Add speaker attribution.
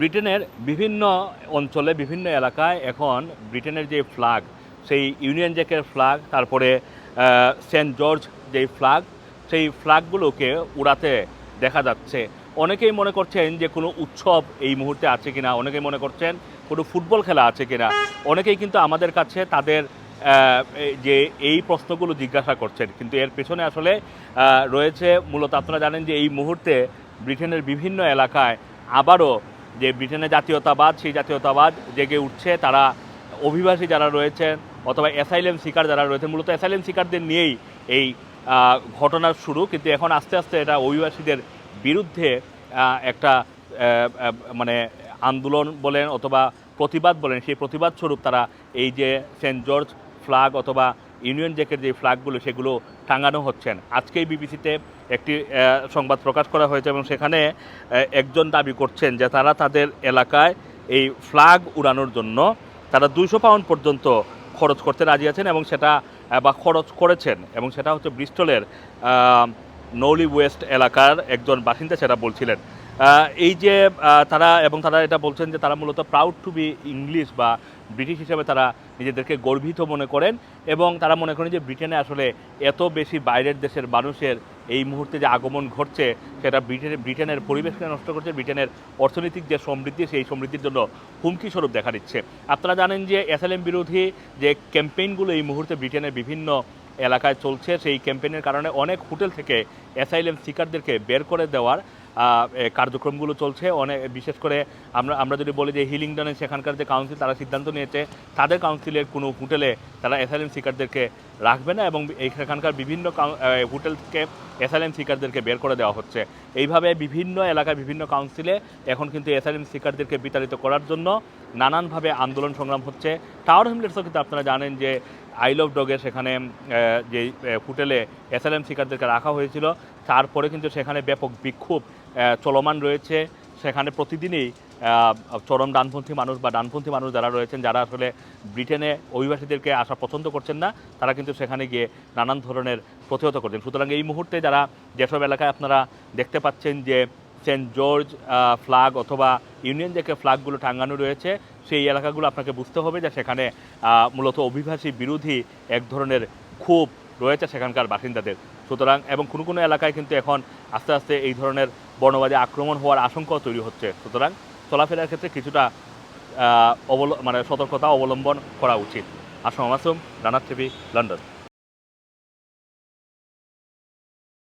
Speaker 1: ব্রিটেনের বিভিন্ন অঞ্চলে, বিভিন্ন এলাকায় এখন ব্রিটেনের যে ফ্ল্যাগ, সেই ইউনিয়ন জ্যাকের ফ্ল্যাগ, তারপরে সেন্ট জর্জ যেই ফ্ল্যাগ, সেই ফ্ল্যাগগুলোকে উড়াতে দেখা যাচ্ছে। অনেকেই মনে করছেন যে কোনো উৎসব এই মুহূর্তে আছে কিনা, অনেকেই মনে করছেন কোনো ফুটবল খেলা আছে কিনা। অনেকেই কিন্তু আমাদের কাছে তাদের যে এই প্রশ্নগুলো জিজ্ঞাসা করছেন। কিন্তু এর পেছনে আসলে রয়েছে মূলত আপনারা জানেন যে এই মুহূর্তে ব্রিটেনের বিভিন্ন এলাকায় আবারও যে ব্রিটেনে জাতীয়তাবাদ, সেই জাতীয়তাবাদ জেগে উঠছে। তারা অভিবাসী যারা রয়েছেন অথবা অ্যাসাইলেম শিকার যারা রয়েছেন মূলত অ্যাসাইলেম শিকারদের নিয়েই এই ঘটনার শুরু। কিন্তু এখন আস্তে আস্তে এটা অভিবাসীদের বিরুদ্ধে একটা মানে আন্দোলন বলেন অথবা প্রতিবাদ বলেন, সেই প্রতিবাদ স্বরূপ তারা এই যে সেন্ট জর্জ ফ্লাগ অথবা ইউনিয়ন জ্যাকের যে ফ্ল্যাগগুলো, সেগুলো টাঙানো হচ্ছেন। আজকেই বিবিসিতে একটি সংবাদ প্রকাশ করা হয়েছে এবং সেখানে একজন দাবি করছেন যে তারা তাদের এলাকায় এই ফ্ল্যাগ উড়ানোর জন্য তারা দুইশো পাউন্ড পর্যন্ত খরচ করতে রাজি আছেন এবং সেটা বা খরচ করেছেন এবং সেটা হচ্ছে ব্রিস্টলের নৌলি ওয়েস্ট এলাকার একজন বাসিন্দা সেটা বলছিলেন। এই যে তারা এবং তারা এটা বলছেন যে তারা মূলত প্রাউড টু বি ইংলিশ বা ব্রিটিশ হিসেবে তারা নিজেদেরকে গর্বিত মনে করেন এবং তারা মনে করেন যে ব্রিটেনে আসলে এত বেশি বাইরের দেশের মানুষের এই মুহূর্তে যে আগমন ঘটছে, সেটা ব্রিটেনের ব্রিটেনের পরিবেশকে নষ্ট করছে, ব্রিটেনের অর্থনৈতিক যে সমৃদ্ধি, সেই সমৃদ্ধির জন্য হুমকি স্বরূপ দেখা দিচ্ছে। আপনারা জানেন যে এসএলএম বিরোধী যে ক্যাম্পেইনগুলো এই মুহূর্তে ব্রিটেনের বিভিন্ন এলাকায় চলছে, সেই ক্যাম্পেইনের কারণে অনেক হোটেল থেকে অ্যাসাইলেম সিকারদেরকে বের করে দেওয়ার কার্যক্রমগুলো চলছে। অনেক বিশেষ করে আমরা আমরা যদি বলি যে হিলিংডনে সেখানকার যে কাউন্সিল তারা সিদ্ধান্ত নিয়েছে, তাদের কাউন্সিলের কোনো হোটেলে তারা অ্যাসাইলেম সিকারদেরকে রাখবে না এবং এই সেখানকার বিভিন্ন হোটেল থেকে অ্যাসাইলেম সিকারদেরকে বের করে দেওয়া হচ্ছে। এইভাবে বিভিন্ন এলাকায় বিভিন্ন কাউন্সিলে এখন কিন্তু অ্যাসাইলেম সিকারদেরকে বিতাড়িত করার জন্য নানানভাবে আন্দোলন সংগ্রাম হচ্ছে। টাওয়ার হ্যামলেটসও কিন্তু আপনারা জানেন যে আই লভ ডগের সেখানে যে হোটেলে এসএলএম শিকারদেরকে রাখা হয়েছিল। তারপরে কিন্তু সেখানে ব্যাপক বিক্ষোভ চলমান রয়েছে। সেখানে প্রতিদিনই চরম ডানপন্থী মানুষ বা ডানপন্থী মানুষ যারা রয়েছেন, যারা আসলে ব্রিটেনে অভিবাসীদেরকে আসা পছন্দ করছেন না, তারা কিন্তু সেখানে গিয়ে নানান ধরনের প্রতিহত করছেন। সুতরাং এই মুহূর্তে যারা যেসব এলাকায় আপনারা দেখতে পাচ্ছেন যে সেন্ট জর্জ আহ, ফ্ল্যাগ অথবা ইউনিয়ন জ্যাকের ফ্ল্যাগগুলো টাঙানো রয়েছে সেই এলাকাগুলো আপনাকে বুঝতে হবে যে সেখানে মূলত অভিবাসী বিরোধী এক ধরনের ক্ষোভ রয়েছে সেখানকার বাসিন্দাদের। সুতরাং এবং কোনো কোনো এলাকায় কিন্তু এখন আস্তে আস্তে এই ধরনের বর্ণবাদী আক্রমণ হওয়ার আশঙ্কাও তৈরি হচ্ছে। সুতরাং চলাফেরার ক্ষেত্রে কিছুটা অবল মানে সতর্কতা অবলম্বন করা উচিত। আসম মাসুম রানার টিভি লন্ডন।